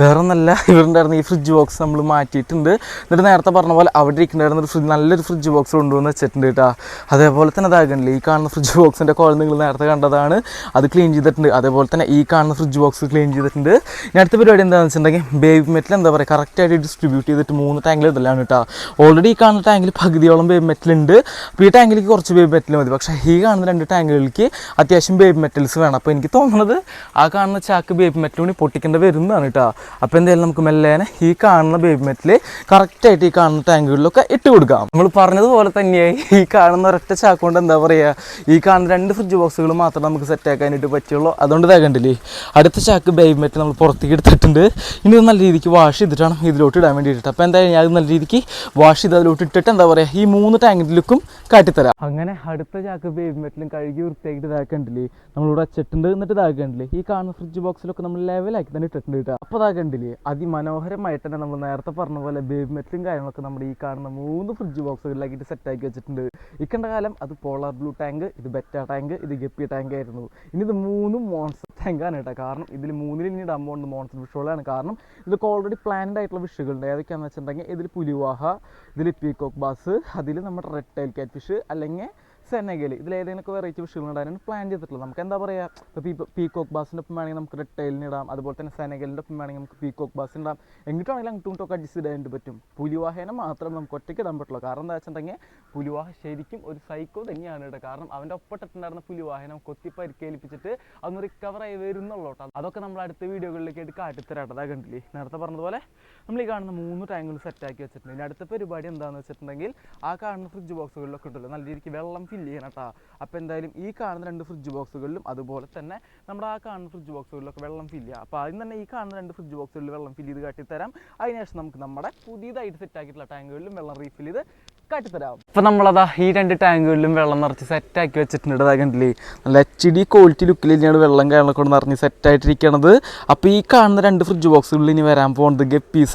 വേറെ ഒന്നല്ല ഇവരുണ്ടായിരുന്ന ഈ ഫ്രിഡ്ജ് ബോക്സ് നമ്മൾ മാറ്റിയിട്ടുണ്ട്. എന്നിട്ട് നേരത്തെ പറഞ്ഞ പോലെ അവിടെ ഇരിക്കുന്നുണ്ടായിരുന്ന ഒരു ഫ്രിഡ്ജ് നല്ലൊരു ഫ്രിഡ്ജ് ബോക്സ് കൊണ്ടുവന്ന് വെച്ചിട്ടുണ്ട് കേട്ടോ അതേപോലെ തന്നെ അതാകണില്ല ഈ കാണുന്ന ഫ്രിഡ്ജ് ബോക്സിന്റെ കോൾ നിങ്ങൾ നേരത്തെ കണ്ടതാണ്. അത് ക്ലീൻ ചെയ്തിട്ടുണ്ട്. അതേപോലെ തന്നെ ഈ കാണുന്ന ഫ്രിഡ്ജ് ബോക്സ് ക്ലീൻ ചെയ്തിട്ടുണ്ട്. ഇനി അടുത്ത പരിപാടി എന്താണെന്ന് വെച്ചിട്ടുണ്ടെങ്കിൽ ബേബി മെറ്റൽ എന്താ പറയുക കറക്റ്റായിട്ട് ഡിസ്ട്രിബ്യൂട്ട് ചെയ്തിട്ട് മൂന്ന് ടാങ്കിൽ ഇടലാണ് കേട്ടോ ഓൾറെഡി ഈ കാണുന്ന ടാങ്കിൽ പകുതിയോളം ബേബി മെറ്റൽ ഉണ്ട്. അപ്പോൾ ഈ ടാങ്കിലേക്ക് കുറച്ച് ബേബി മെറ്റൽ മതി. പക്ഷേ ഈ കാണുന്ന രണ്ട് ടാങ്കുകൾക്ക് അത്യാവശ്യം ബേബി മെറ്റൽസ് വേണം. അപ്പോൾ എനിക്ക് തോന്നുന്നത് ആ കാണുന്ന ചാക്ക് ബേബി മെറ്റൽ കൂടി പൊട്ടിക്കേണ്ട വരുന്നതാണ് കേട്ടോ. അപ്പോൾ എന്തായാലും നമുക്ക് മെല്ലേനെ ഈ കാണുന്ന ബേബി മെറ്റിൽ കറക്റ്റായിട്ട് ഈ കാണുന്ന ടാങ്കുകളിലൊക്കെ ഇട്ട് കൊടുക്കാം. നമ്മൾ പറഞ്ഞതുപോലെ തന്നെയായി ഈ കാണുന്ന ഒരൊറ്റ ചാക്കുകൊണ്ട് എന്താ പറയുക ഈ കാണുന്ന രണ്ട് ഫ്രിഡ്ജ് ബോക്സുകൾ മാത്രം നമുക്ക് സെറ്റ് ആക്കാനായിട്ട് പറ്റുള്ളൂ. അതുകൊണ്ട് തേക്കണ്ടില്ലേ അടുത്ത ചാക്ക് ബേബി മെറ്റ് നമ്മൾ പുറത്തേക്ക് എടുത്തിട്ടുണ്ട്. ഇനി ഇത് നല്ല രീതിക്ക് വാഷ് ചെയ്തിട്ടാണ് ഇതിലോട്ട് ഇടാൻ വേണ്ടിയിട്ട്. അപ്പോൾ എന്തായാലും ഞാൻ നല്ല രീതിക്ക് വാഷ് ചെയ്ത് അതിലോട്ട് ഇട്ടിട്ട് എന്താ പറയുക ഈ മൂന്ന് ടാങ്കിലേക്കും കാട്ടിത്തരാം. അങ്ങനെ അടുത്ത ചാക്ക് ബേബി മെറ്റിലും കഴുകി വൃത്തിയാക്കിയിട്ട് ഇതാക്കണ്ടില്ലേ നമ്മളിവിടെ അച്ചിട്ടുണ്ട് എന്നിട്ട് ഇതാക്കണ്ടില്ലേ ഈ കാണുന്ന ഫ്രിഡ്ജ് ബോക്സിലൊക്കെ നമ്മൾ ലെവലാക്കി തന്നെ ഇട്ടിട്ടുണ്ട് കേട്ടോ. അപ്പോൾ കണ്ടില്ലേ അതിമനോഹരമായിട്ട് തന്നെ നമ്മൾ നേരത്തെ പറഞ്ഞ പോലെ ബേബി മെറ്റലും കാര്യങ്ങളൊക്കെ നമ്മുടെ ഈ കാണുന്ന മൂന്ന് ഫ്രിഡ്ജ് ബോക്സുകളിലാക്കിയിട്ട് സെറ്റാക്കി വെച്ചിട്ടുണ്ട്. ഇക്കണ്ട കാലം അത് പോളാർ ബ്ലൂ ടാങ്ക് ഇത് ബെറ്റ ടാങ്ക് ഇത് ഗപ്പി ടാങ്ക് ആയിരുന്നു. ഇനി ഇത് മൂന്നും മോൺസ്റ്റർ ടാങ്കാണ് കേട്ടോ. കാരണം ഇതിൽ മൂന്നിൽ ഇനി ഇടാൻ പോകുന്നത് മോൺസ്റ്റർ വിഷുകളാണ് കാരണം ഇതിലൊക്കെ ഓൾറെഡി പ്ലാൻഡ് ആയിട്ടുള്ള വിഷുകളുണ്ട്. ഏതൊക്കെയാണെന്ന് വെച്ചിട്ടുണ്ടെങ്കിൽ ഇതിൽ പുലിവാഹ ഇതിൽ പീകോക്ക് ബാസ് അതിൽ നമ്മുടെ റെഡ് ടൈൽ കാറ്റ് ഫിഷ് അല്ലെങ്കിൽ സെനഗൽ ഇതിൽ ഏതെങ്കിലുമൊക്കെ വെറൈറ്റി ഫിഷുകൾ ഇടാനാണ് പ്ലാൻ ചെയ്തിട്ടുള്ളത്. നമുക്ക് എന്താ പറയുക ഇപ്പോൾ പീകോക്ക് ബാസിന്റെ ഒപ്പം വേണമെങ്കിൽ നമുക്ക് റെഡ് ഇടാം. അതുപോലെ തന്നെ സെനഗലിന്റെ ഒപ്പം വേണമെങ്കിൽ നമുക്ക് പീകോക്ക് ബാസിനിടാം എങ്ങിട്ടാണെങ്കിലും അങ്ങോട്ടും ഇങ്ങോട്ടും അഡ്ജസ്റ്റ് ചെയ്യാനായിട്ട് പറ്റും. പുലിവാഹേനെ മാത്രം നമുക്ക് ഒറ്റയ്ക്ക് ഇടാൻ പറ്റുള്ളൂ. കാരണം എന്താ വെച്ചിട്ടുണ്ടെങ്കിൽ പുലിവാഹ ശരിക്കും ഒരു സൈക്കോ തന്നെയാണ് കേട്ടോ. കാരണം അവന്റെ ഒപ്പട്ടിട്ടുണ്ടായിരുന്ന പുലിവാഹനം കൊത്തി പരിക്കേൽപ്പിച്ചിട്ട് അന്ന് റിക്കവർ ആയി വരുന്നുള്ളൂ കേട്ടോ. അതൊക്കെ നമ്മൾ അടുത്ത വീഡിയോകളിലേക്ക് എടുക്കുക കാട്ടിത്തരാട്ടോ അതാ കണ്ടില്ലേ? നേരത്തെ പറഞ്ഞതുപോലെ നമ്മൾ ഈ കാണുന്ന മൂന്ന് ടാങ്കുകൾ സെറ്റാക്കി വെച്ചിട്ടുണ്ട്. ഇനി അടുത്ത പരിപാടി എന്താണെന്ന് വെച്ചിട്ടുണ്ടെങ്കിൽ ആ കാണുന്ന ഫ്രിഡ്ജ് ബോക്സുകളിലൊക്കെ ഉണ്ടല്ലോ. നല്ല രീതിക്ക് വെള്ളം ഫില്ല് ചെയ്യണം കേട്ടോ അപ്പോൾ എന്തായാലും ഈ കാണുന്ന രണ്ട് ഫ്രിഡ്ജ് ബോക്സുകളിലും അതുപോലെ തന്നെ നമ്മുടെ ആ കാണുന്ന ഫ്രിഡ്ജ് ബോക്സുകളിലൊക്കെ വെള്ളം ഫില്ല് ചെയ്യുക അപ്പോൾ ആദ്യം തന്നെ ഈ കാണുന്ന രണ്ട് ഫ്രിഡ്ജ് ബോക്സുകളിൽ വെള്ളം ഫില്ല് ചെയ്ത് കാട്ടിത്തരാം. അതിനുശേഷം നമുക്ക് നമ്മുടെ പുതിയതായിട്ട് സെറ്റ് ആക്കിയിട്ടുള്ള ടാങ്കുകളിലും വെള്ളം റീഫിൽ ചെയ്ത് കാട്ടിത്തരാം അപ്പോൾ നമ്മളതാ ഈ രണ്ട് ടാങ്കുകളിലും വെള്ളം നിറച്ച് സെറ്റാക്കി വെച്ചിട്ടുണ്ട് കണ്ടില്ലേ? നല്ല എച്ച് ഡി ക്വാളിറ്റി ലുക്കിൽ തന്നെയാണ് വെള്ളം കാര്യങ്ങളൊക്കെ കൊണ്ട് നിറഞ്ഞ് സെറ്റായിട്ടിരിക്കണത്. അപ്പോൾ ഈ കാണുന്ന രണ്ട് ഫ്രിഡ്ജ് ബോക്സുകളിൽ ഇനി വരാൻ പോകുന്നത്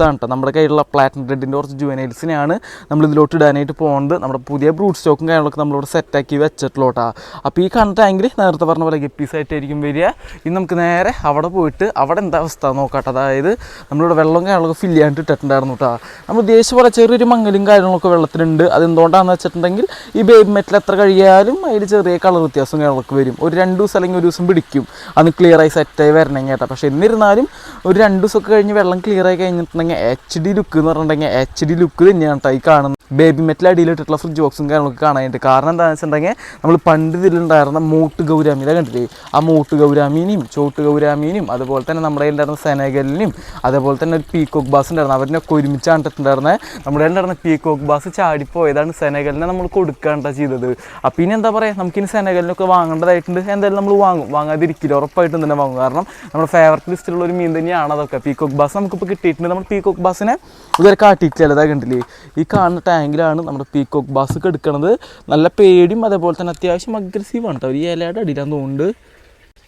ആണ് കേട്ടോ നമ്മുടെ കയ്യിലുള്ള പ്ലാറ്റിനം റെഡിന്റെ കുറച്ച് ജുവനൈൽസിനെയാണ് നമ്മൾ ഇതിലോട്ട് ഇടാനായിട്ട് പോകുന്നത് നമ്മുടെ പുതിയ ബ്രൂട്ട് സ്റ്റോക്കും കാര്യങ്ങളൊക്കെ നമ്മളിവിടെ സെറ്റാക്കി വെച്ചിട്ടുള്ളൂട്ടാ അപ്പോൾ ഈ കാണുന്ന ടാങ്കിൽ നേരത്തെ പറഞ്ഞ പോലെ ഗപ്പീസായിട്ടായിരിക്കും വരിക. ഇനി നമുക്ക് നേരെ അവിടെ പോയിട്ട് അവിടെ എന്താ അവസ്ഥ നോക്കാട്ടോ. അതായത് നമ്മളിവിടെ വെള്ളം കാര്യങ്ങളൊക്കെ ഫില്ല് ചെയ്യാണ്ട് ഇട്ടിട്ടുണ്ടായിരുന്നു കേട്ടോ നമ്മൾ ഉദ്ദേശിച്ച പോലെ ചെറിയൊരു മങ്ങലും കാര്യങ്ങളൊക്കെ വെള്ളത്തിലുണ്ട്. അതെന്തുകൊണ്ടാണെന്ന് വെച്ചിട്ടുണ്ടെങ്കിൽ ഈ ബേബി മെറ്റൽ എത്ര കഴിയാലും അതിൽ ചെറിയ കളർ വ്യത്യാസം കാര്യങ്ങളൊക്കെ വരും. ഒരു രണ്ട് ദിവസം അല്ലെങ്കിൽ ഒരു ദിവസം പിടിക്കും. അത് ക്ലിയർ ആയി സെറ്റായി വരണമെങ്കിൽ കേട്ടോ. പക്ഷേ എന്നിരുന്നാലും ഒരു രണ്ട് ദിവസമൊക്കെ കഴിഞ്ഞ് വെള്ളം ക്ലിയറായി കഴിഞ്ഞിട്ടുണ്ടെങ്കിൽ എച്ച് ഡി ലുക്ക് എന്ന് പറഞ്ഞിട്ടുണ്ടെങ്കിൽ എച്ച് ഡി ലുക്ക് തന്നെയാണ് കേട്ടോ ഈ കാണുന്നത്. ബേബി മെറ്റൽ അടിയിലിട്ടിട്ടുള്ള ഫ്രിഡ്ജ് ബോക്സും കാര്യങ്ങളൊക്കെ കാണാനായിട്ട്. കാരണം എന്താണെന്ന് വെച്ചിട്ടുണ്ടെങ്കിൽ നമ്മൾ പണ്ട് ഇതിലുണ്ടായിരുന്ന മൂട്ട് ഗൗരാമി ഇതാ കണ്ടില്ലേ ആ മൂട്ട് ഗൗരാമീനെയും ചോട്ട് ഗൗരാമീനെയും അതുപോലെ തന്നെ നമ്മുടെ ഉണ്ടായിരുന്ന സെനഗലിനെയും അതേപോലെ തന്നെ ഒരു പീകോക്ക് ബാസ് ഉണ്ടായിരുന്നു. അവരിനൊക്കെ ഒരുമിച്ചാണ് ഇട്ടിട്ടുണ്ടായിരുന്നത് നമ്മുടെ ഉണ്ടായിരുന്ന പീകോക്ക് ബാസ് ചാടിപ്പോയതാണ് സെനഗലിനെ നമ്മൾ കൊടുക്കാണ്ട ചെയ്തത്. അപ്പം ഇനി എന്താ പറയുക നമുക്കിനി സെനഗലിനൊക്കെ വാങ്ങേണ്ടതായിട്ടുണ്ട്. എന്തായാലും നമ്മൾ വാങ്ങും. വാങ്ങാതിരിക്കില്ല. ഉറപ്പായിട്ടും തന്നെ വാങ്ങും. കാരണം നമ്മുടെ ഫേവററ്റ് ലിസ്റ്റിലുള്ള ഒരു മീൻ തന്നെയാണ് അതൊക്കെ. പീകോക്ക് ബാസ് നമുക്കിപ്പോൾ കിട്ടിയിട്ടുണ്ട്. നമ്മൾ പീകോക്ക് ബാസിനെ ഇതുവരെ കാട്ടിയിട്ടില്ല. അതാ കണ്ടില്ലേ? ഈ കാണുന്ന ടാങ്കിലാണ് നമ്മുടെ പീക്കോക്ക് ബാസ് എടുക്കണത്. നല്ല പേടിയും അതേപോലെ തന്നെ അത്യാവശ്യം അഗ്രസീവാണ് കേട്ടോ ഒരു ഇലയുടെ അടിയിലാന്ന് തോന്നുന്നുണ്ട്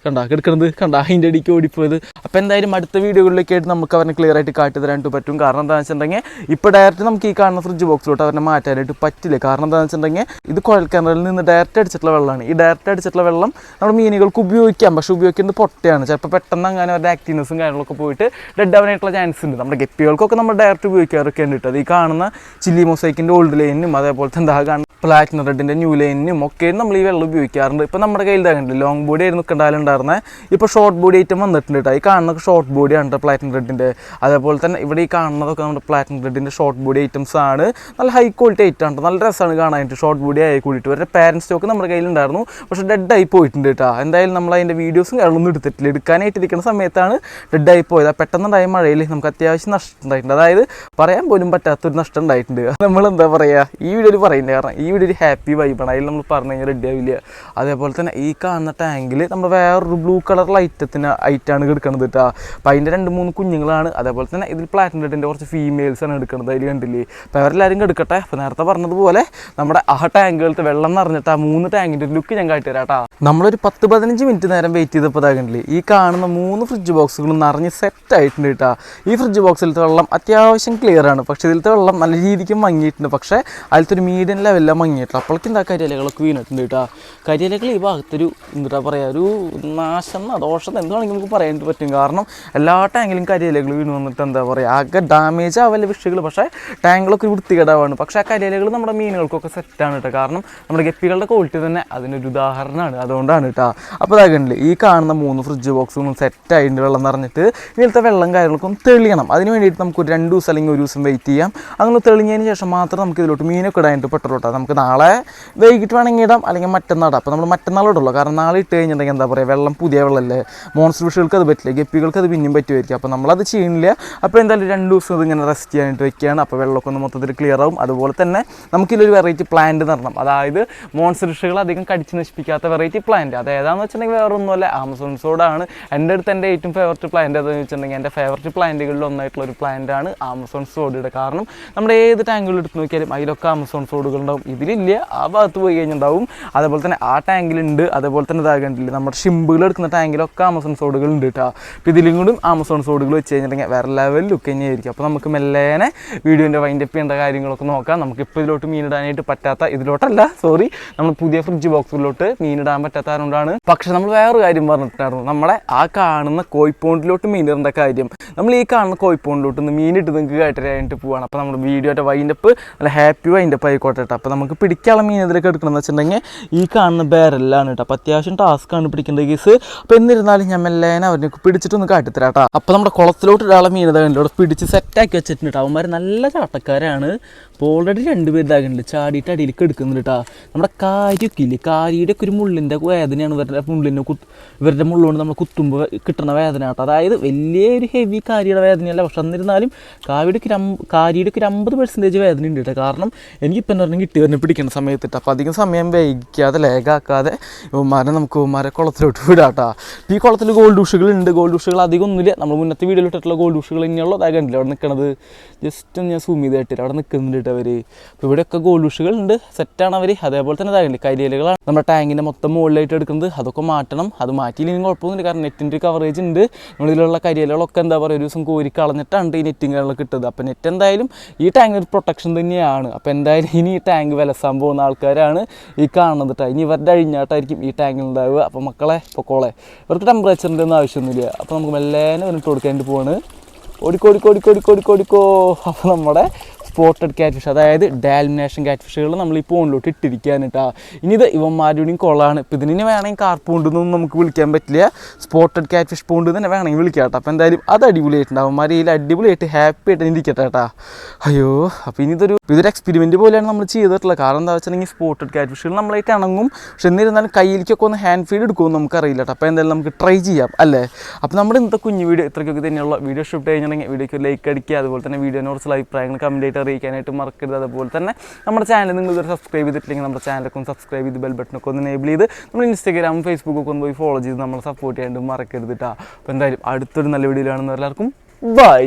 കണ്ടാ കിടക്കുന്നത് കണ്ടാ അതിന്റെ അടിക്ക് ഓടിപ്പോയത്. അപ്പോൾ എന്തായാലും അടുത്ത വീഡിയോകളിലേക്കായിട്ട് നമുക്ക് അവരെ ക്ലിയർ ആയിട്ട് കാട്ടി തരാനായിട്ട് പറ്റും. കാരണം എന്താണെന്ന് വെച്ചിട്ടുണ്ടെങ്കിൽ ഇപ്പോൾ ഡയറക്റ്റ് നമുക്ക് ഈ കാണുന്ന ഫ്രിഡ്ജ് ബോക്സിലോട്ട് അവരെ മാറ്റാനായിട്ട് പറ്റില്ല. കാരണം എന്താണെന്ന് വെച്ചിട്ടുണ്ടെങ്കിൽ ഇത് കുഴൽ കിണറിൽ നിന്ന് ഡയറക്റ്റ് അടിച്ചിട്ടുള്ള വെള്ളമാണ്. ഈ ഡയറക്റ്റ് അടിച്ചിട്ടുള്ള വെള്ളം നമ്മുടെ മീനുകൾക്ക് ഉപയോഗിക്കാം. പക്ഷേ ഉപയോഗിക്കുന്നത് പൊട്ടയാണ്. ചിലപ്പോൾ പെട്ടെന്ന് അങ്ങനെ അവരുടെ ആക്റ്റീവ്നെസ്സും കാര്യങ്ങളൊക്കെ പോയിട്ട് ഡെഡ് ആവാനായിട്ടുള്ള ചാൻസ് ഉണ്ട്. നമ്മുടെ ഗപ്പികൾക്കൊക്കെ നമ്മൾ ഡയറക്റ്റ് ഉപയോഗിക്കാറൊക്കെ ഉണ്ട് കേട്ടോ ഈ കാണുന്ന ചില്ലി മൊസൈക്കിന്റെ ഓൾഡ് ലൈനും അതേപോലെ തന്നെ ആ കാണുന്ന പ്ലാറ്റിനം റെഡിന്റെ ന്യൂ ലൈനും ഒക്കെ നമ്മൾ ഈ വെള്ളം ഉപയോഗിക്കാറുണ്ട്. ഇപ്പോൾ നമ്മുടെ കയ്യിൽ ഇതാകുന്നുണ്ട് ലോങ് ബോഡി ആയിരുന്നു. ഉണ്ടായിരുന്നത് ഇപ്പോൾ ഷോർട്ട് ബോഡി ഐറ്റം വന്നിട്ടുണ്ട് കേട്ടോ ഈ കാണുന്ന ഷോർട്ട് ബോഡിയാണ് കേട്ടോ പ്ലാറ്റിനം റെഡിന്റെ അതേപോലെ തന്നെ ഇവിടെ ഈ കാണുന്നതൊക്കെ നമ്മുടെ പ്ലാറ്റിൻ റെഡിന്റെ ഷോർട്ട് ബോഡി ഐറ്റംസ് ആണ്. നല്ല ഹൈ ക്വാളിറ്റി ഐറ്റം ആണ് നല്ല രസമാണ് കാണാനായിട്ട് ഷോർട്ട് ബോഡി ആയി കൂടിയിട്ട്. ഇവരുടെ പാരൻസ് സ്റ്റോക്ക് നമ്മുടെ കയ്യിലുണ്ടായിരുന്നു പക്ഷേ ഡെഡായി പോയിട്ടുണ്ട് കേട്ടോ എന്തായാലും നമ്മൾ അതിന്റെ വീഡിയോസും കാര്യങ്ങളൊന്നും എടുത്തിട്ടില്ല. എടുക്കാനായിട്ടിരിക്കുന്ന സമയത്താണ് ഡെഡായി പോയത്. പെട്ടെന്നുണ്ടായ മഴയിൽ നമുക്ക് അത്യാവശ്യം നഷ്ടം ഉണ്ടായിട്ടുണ്ട്. അതായത് പറയാൻ പോലും പറ്റാത്തൊരു നഷ്ടം ഉണ്ടായിട്ടുണ്ട്. നമ്മൾ എന്താ പറയുക ഈ വീഡിയോയിൽ പറയുന്നത് കാരണം ഈ വീഡിയോ ഒരു ഹാപ്പി വൈബാണ് അതിൽ നമ്മൾ പറഞ്ഞു കഴിഞ്ഞാൽ റെഡി ആവില്ല. അതേപോലെ തന്നെ ഈ കാണുന്ന ടാങ്കിൽ നമ്മൾ വേറൊരു ബ്ലൂ കളർ ലൈറ്റത്തിന് ഐറ്റാണ് എടുക്കുന്നത് കേട്ടോ അപ്പം അതിന്റെ രണ്ട് മൂന്ന് കുഞ്ഞുങ്ങളാണ്. അതേപോലെ തന്നെ ഇതിൽ പ്ലാറ്റിനം റെഡിന്റെ കുറച്ച് ഫീമെയിൽസാണ് എടുക്കുന്നത് അതിൽ കണ്ടില്ലേ? അപ്പോൾ അവരെല്ലാവരും എടുക്കട്ടെ അപ്പോൾ നേരത്തെ പറഞ്ഞതുപോലെ നമ്മുടെ ആ ടാങ്കുകളുടെ വെള്ളം നിറഞ്ഞിട്ട് ആ മൂന്ന് ടാങ്കിന്റെ ലുക്ക് ഞാൻ കാട്ടിത്തരാം കേട്ടോ നമ്മളൊരു പത്ത് പതിനഞ്ച് മിനിറ്റ് നേരം വെയിറ്റ് ചെയ്തപ്പോൾ ഇതാകണ്ടില്ലേ ഈ കാണുന്ന മൂന്ന് ഫ്രിഡ്ജ് ബോക്സുകളും നിറഞ്ഞ് സെറ്റ് ആയിട്ടുണ്ട് കേട്ടോ ഈ ഫ്രിഡ്ജ് ബോക്സിലത്തെ വെള്ളം അത്യാവശ്യം ക്ലിയർ ആണ്. പക്ഷേ ഇതിലത്തെ വെള്ളം നല്ല രീതിക്ക് മങ്ങിയിട്ടുണ്ട്. പക്ഷേ അതിലത്തെ ഒരു മീഡിയം ലെവലിലാണ് മങ്ങിയിട്ടില്ല അപ്പോഴേക്കും എന്താ കരിയിലകളൊക്കെ വീണിട്ടുണ്ട് കേട്ടോ കരിയിലകൾ ഈ ഭാഗത്തൊരു എന്താ പറയുക ഒരു നാശം ദോഷം എന്താണെങ്കിൽ നമുക്ക് പറയാൻ പറ്റും. കാരണം എല്ലാ ടാങ്കിലും കരിയിലകൾ വീണ് വന്നിട്ട് എന്താ പറയുക ആകെ ഡാമേജ് ആവല്ല വിഷയങ്ങൾ പക്ഷേ ടാങ്കിലൊക്കെ വൃത്തികേടാവാണ്. പക്ഷേ ആ കരിയിലകൾ നമ്മുടെ മീനുകൾക്കൊക്കെ സെറ്റാണ് കേട്ടോ കാരണം നമ്മുടെ ഗപ്പികളുടെ ക്വാളിറ്റി തന്നെ അതിനൊരു ഉദാഹരണമാണ്. അതുകൊണ്ടാണ് കേട്ടോ അപ്പോൾ ഇതാകണ്ടില്ലേ ഈ കാണുന്ന മൂന്ന് ഫ്രിഡ്ജ് ബോക്സുകളും സെറ്റായിട്ട് വെള്ളം നിറഞ്ഞിട്ട് ഇതിലത്തെ വെള്ളം കാര്യങ്ങൾക്കും തെളിയണം. അതിന് വേണ്ടിയിട്ട് നമുക്ക് ഒരു രണ്ട് ദിവസം അല്ലെങ്കിൽ ഒരു ദിവസം വെയിറ്റ് ചെയ്യാം. അങ്ങനെ തെളിഞ്ഞതിന് ശേഷം മാത്രം നമുക്ക് ഇതിലോട്ട് മീനൊക്കെ ഇടാനായിട്ട് പെട്ടോട്ടോ നമുക്ക് നാളെ വൈകിട്ട് വേണമെങ്കിൽ ഇടാം അല്ലെങ്കിൽ മറ്റന്നാൾ ഇടാം. അപ്പോൾ നമ്മൾ മറ്റന്നാൾ ഇടുള്ളൂ കാരണം നാളെ ഇട്ട് കഴിഞ്ഞിട്ടുണ്ടെങ്കിൽ എന്താ പറയുക വെള്ളം പുതിയ വെള്ളമല്ലേ മോൺസ്റ്റർ ഫിഷുകൾക്ക് അത് പറ്റില്ല. ഗപ്പികൾക്ക് അത് പിന്നെയും പറ്റുമായിരിക്കും. അപ്പോൾ നമ്മളത് ചെയ്യുന്നില്ല അപ്പോൾ എന്തായാലും രണ്ട് ദിവസം ഇതിങ്ങനെ റെസ്റ്റ് ചെയ്യാനായിട്ട് വെക്കുകയാണ്. അപ്പോൾ വെള്ളമൊക്കെ ഒന്ന് മൊത്തത്തിൽ ക്ലിയർ ആവും. അതുപോലെ തന്നെ നമുക്കിതിലൊരു വെറൈറ്റി പ്ലാന്റ് നടണം. അതായത് മോൺസ്റ്റർ ഫിഷുകൾ അധികം കടിച്ച് നശിപ്പിക്കാത്ത വെറൈറ്റി പ്ലാന്റ് അത് ഏതാണെന്ന് വെച്ചിട്ടുണ്ടെങ്കിൽ വേറെ ഒന്നുമല്ല ആമസോൺ സോഡാണ് എന്റെ അടുത്ത് എന്റെ ഏറ്റവും ഫേവററ്റ് പ്ലാന്റ് ഏതാണെന്ന് വെച്ചിട്ടുണ്ടെങ്കിൽ എന്റെ ഫേവററ്റ് പ്ലാന്റുകളിൽ ഒന്നായിട്ടുള്ള ഒരു പ്ലാന്റാണ് ആമസോൺ സോഡയുടെ കാരണം നമ്മുടെ ഏത് ടാങ്കുകൾ എടുത്ത് നോക്കിയാലും അതിലൊക്കെ ആമസോൺ സോഡുകൾ ഉണ്ടാവും. ഇതിലില്ല. ആ ഭാഗത്ത് പോയി കഴിഞ്ഞിട്ടുണ്ടാവും. അതുപോലെ തന്നെ ആ ടാങ്കിലുണ്ട് അതുപോലെ തന്നെ ഇതാകണ്ടില്ല നമ്മുടെ ഷിമ്പുകൾ എടുക്കുന്ന ടാങ്കിലൊക്കെ ആമസോൺ സോഡുകൾ ഉണ്ട് കേട്ടോ അപ്പോൾ ഇതിലും കൂടും ആമസോൺ സോഡുകൾ വെച്ച് കഴിഞ്ഞിട്ടുണ്ടെങ്കിൽ വേറെ ലെവൽ ലുക്ക് തന്നെയായിരിക്കും. അപ്പോൾ നമുക്ക് മെല്ലേനെ വീഡിയോന്റെ വൈൻഡപ്പ് ചെയ്യേണ്ട കാര്യങ്ങളൊക്കെ നോക്കാം. നമുക്കിപ്പോൾ ഇതിലോട്ട് മീനിടാനായിട്ട് പറ്റാത്ത ഇതിലോട്ടല്ല സോറി നമ്മൾ പുതിയ ഫ്രിഡ്ജ് ബോക്സിലോട്ട് മീനിടാൻ പറ്റാത്ത കൊണ്ടാണ് പക്ഷേ നമ്മൾ വേറൊരു കാര്യം പറഞ്ഞിട്ടുണ്ടായിരുന്നു. നമ്മളെ ആ കാണുന്ന കോഴിപ്പോണ്ടിലോട്ട് മീനിടേണ്ട കാര്യം. നമ്മൾ ഈ കാണുന്ന കോഴിപ്പോണ്ടിലോട്ട് ഒന്ന് മീനിട്ട് നിങ്ങൾക്ക് കാട്ടരായിട്ട് പോവാണ്. അപ്പോൾ നമ്മുടെ വീഡിയോയുടെ വൈൻഡപ്പ് നല്ല ഹാപ്പി വൈൻഡപ്പ് ആയിക്കോട്ടെ കേട്ടോ അപ്പോൾ നമുക്ക് പിടിക്കാനുള്ള മീൻ ഇതിലേക്ക് എടുക്കണമെന്ന് വെച്ചിട്ടുണ്ടെങ്കിൽ ഈ കാണുന്ന ബേരെല്ലാണ് കേട്ടോ അപ്പോൾ അത്യാവശ്യം ടാസ്ക്കാണ് പിടിക്കേണ്ട കേസ് അപ്പോൾ എന്നിരുന്നാലും ഞാൻ മെല്ലേനെ അവരെ പിടിച്ചിട്ടൊന്ന് കാട്ടിത്തരാം കേട്ടോ അപ്പോൾ നമ്മുടെ കുളത്തിലോട്ട് ഒരാളെ അവിടെ പിടിച്ച് സെറ്റാക്കി വെച്ചിട്ടുണ്ട് അവന്മാർ നല്ല ചാട്ടക്കാരാണ്. ഓൾറെഡി പേര് ഇതാകുന്നുണ്ട് ചാടിയിട്ട് അടിയിലേക്ക് എടുക്കുന്നുണ്ട് കേട്ടോ നമ്മുടെ കാര്യമൊക്കെ ഇല്ലേ കാരിയുടെ ഒക്കെ ഒരു മുള്ളിന്റെ വേദനയാണ് ഇവരുടെ മുള്ളിനെ കുത്ത് ഇവരുടെ മുള്ളുകൊണ്ട് നമ്മൾ കുത്തുമ്പോൾ കിട്ടുന്ന വേദന കേട്ടോ അതായത് വലിയ ഒരു ഹെവി കാരിയുടെ വേദനയല്ല. പക്ഷെ എന്നിരുന്നാലും കാവിയുടെ ഒരു അമ്പ ഒക്കെ ഒരു അമ്പത് പെർസെന്റേജ് വേദന ഉണ്ട് കേട്ടോ കാരണം എനിക്കിപ്പോൾ എന്താ പറഞ്ഞാൽ കിട്ടി വരുന്ന പിടിക്കുന്ന സമയത്ത് കേട്ടോ അപ്പോൾ അധികം സമയം വൈകിക്കാതെ ലേഖാക്കാതെ ഉമ്മാരെ നമുക്ക് ഉമ്മാരെ കുളത്തിലോട്ട് വിടാം കേട്ടോ ഈ കുളത്തിൽ ഗോൾഡ് ഉഷുകളുണ്ട് ഗോൾഡ് ഉഷുകൾ അധികം ഒന്നുമില്ല. നമ്മൾ മുന്നത്തെ വീഡിയോയിൽ ഇട്ടിട്ടുള്ള ഗോൾഡ് ഉഷുകൾ തന്നെയുള്ള അതായത് കണ്ടില്ല? അവിടെ നിൽക്കണത് ജസ്റ്റ് ഞാൻ സൂം ചെയ്ത് കേട്ടില്ല അവിടെ നിൽക്കുന്നുണ്ട് കേട്ടോ അവർ അപ്പോൾ ഇവിടെയൊക്കെ ഗോൾഡുഷുകൾ ഉണ്ട്. സെറ്റാണ് അവർ അതേപോലെ തന്നെ ഇതാകണ്ടേ കരിയിലകളാണ്. നമ്മുടെ ടാങ്കിന്റെ മൊത്തം മുകളിലായിട്ട് എടുക്കുന്നത്. അതൊക്കെ മാറ്റണം. അത് മാറ്റിയില്ലെങ്കിൽ കുഴപ്പമൊന്നുമില്ല. കാരണം നെറ്റിന്റെ കവറേജ് ഉണ്ട്. നമ്മളിതിലുള്ള കരിയിലകളൊക്കെ എന്താ പറയുക ഒരു ദിവസം കോരി കളഞ്ഞിട്ടാണ് ഈ നെറ്റും കാര്യങ്ങളൊക്കെ കിട്ടുന്നത്. അപ്പോൾ നെറ്റ് എന്തായാലും ഈ ടാങ്കിന് ഒരു പ്രൊട്ടക്ഷൻ തന്നെയാണ്. അപ്പോൾ എന്തായാലും ഇനി ഈ ടാങ്ക് വിലസാൻ പോകുന്ന ആൾക്കാരാണ് ഈ കാണുന്നത് കേട്ടോ ഇനി ഇവരുടെ അഴിഞ്ഞാട്ടായിരിക്കും ഈ ടാങ്കിൽ ഉണ്ടാവുക. അപ്പോൾ മക്കളെ പൊക്കോളെ. ഇവർക്ക് ടെമ്പറേച്ചറിന്റെ ഒന്നും ആവശ്യമൊന്നുമില്ല. അപ്പോൾ നമുക്ക് മെല്ലേനെ വന്നിട്ട് കൊടുക്കേണ്ടി പോവാണ്. ഓടിക്കോടിക്കോടിക്കോടിക്കോടിക്കോടിക്കോ ഓടിക്കോ ഓടിക്കോ ഓടിക്കോ ഓടിക്കോ അപ്പോൾ നമ്മുടെ സ്പോട്ടഡ് ക്യാറ്റ് ഫിഷ് അതായത് ഡാലിനേഷൻ ക്യാറ്റ് ഫിഷുകൾ നമ്മൾ ഈ പോണിലോട്ട് ഇട്ടിരിക്കുകയാണ് കേട്ടോ ഇനി ഇത് ഇവന്മാരുടെയും കൊളാണ്. ഇപ്പം ഇതിന് വേണമെങ്കിൽ കാർപ്പൂണ്ടെന്നൊന്നും നമുക്ക് വിളിക്കാൻ പറ്റില്ല. സ്പോട്ടഡ് ക്യാറ്റ് ഫിഷ് പോണ്ട് തന്നെ വേണമെങ്കിൽ വിളിക്കാം അപ്പോൾ എന്തായാലും അത് അടിപൊളിയായിട്ടുണ്ട്. അവന്മാർ ഇതിൽ അടിപൊളിയായിട്ട് ഹാപ്പി ആയിട്ട് ഇരിക്കട്ടെ കേട്ടോ അയ്യോ അപ്പോൾ ഇനി ഇതൊരു ഇതൊരു എക്സ്പെരിമെന്റ് പോലെയാണ് നമ്മൾ ചെയ്തിട്ടുള്ളത്. കാരണം എന്താ വെച്ചിട്ടുണ്ടെങ്കിൽ സ്പോട്ടഡ് ക്യാറ്റ് ഫിഷുകൾ നമ്മളായിട്ട് ഇണങ്ങും. പക്ഷെ എന്നിരുന്നാലും കയ്യിലേക്കൊക്കെ ഒന്ന് ഹാൻഡ് ഫീഡ് എടുക്കുമെന്ന് നമുക്കറിയില്ല കേട്ടോ അപ്പോൾ എന്തായാലും നമുക്ക് ട്രൈ ചെയ്യാം അല്ലേ? അപ്പോൾ നമ്മുടെ ഇന്നത്തെ കുഞ്ഞു വീഡിയോ ഇത്രയ്ക്കൊക്കെ തന്നെയുള്ള. വീഡിയോ ഷൂട്ട് കഴിഞ്ഞിട്ടുണ്ടെങ്കിൽ വീഡിയോക്ക് ലൈക്ക് അടിക്കുക. അതുപോലെ തന്നെ വീഡിയോനെ കുറിച്ചുള്ള അഭിപ്രായങ്ങൾ കമന്റ് ആയിട്ട് അറിയിക്കാനായിട്ട് മറക്കരുത്. അതുപോലെ തന്നെ നമ്മുടെ ചാനൽ നിങ്ങൾ ഇതുവരെ സബ്സ്ക്രൈബ് ചെയ്തിട്ടില്ലെങ്കിൽ നമ്മുടെ ചാനലൊക്കെ ഒന്ന് സബ്സ്ക്രൈബ് ചെയ്ത് ബെൽ ബട്ടനൊക്കെ ഒന്ന് എനേബിൾ ചെയ്ത് നമ്മൾ ഇൻസ്റ്റാഗ്രാം ഫേസ്ബുക്കൊക്കെ ഒന്ന് പോയി ഫോളോ ചെയ്ത് നമ്മളെ സപ്പോർട്ട് ചെയ്യാണ്ട് മറക്കരുത് കേട്ടോ അപ്പോൾ എന്തായാലും അടുത്തൊരു നല്ല വീഡിയോ വീഡിയോയിലാണെന്ന് എല്ലാവർക്കും ബൈ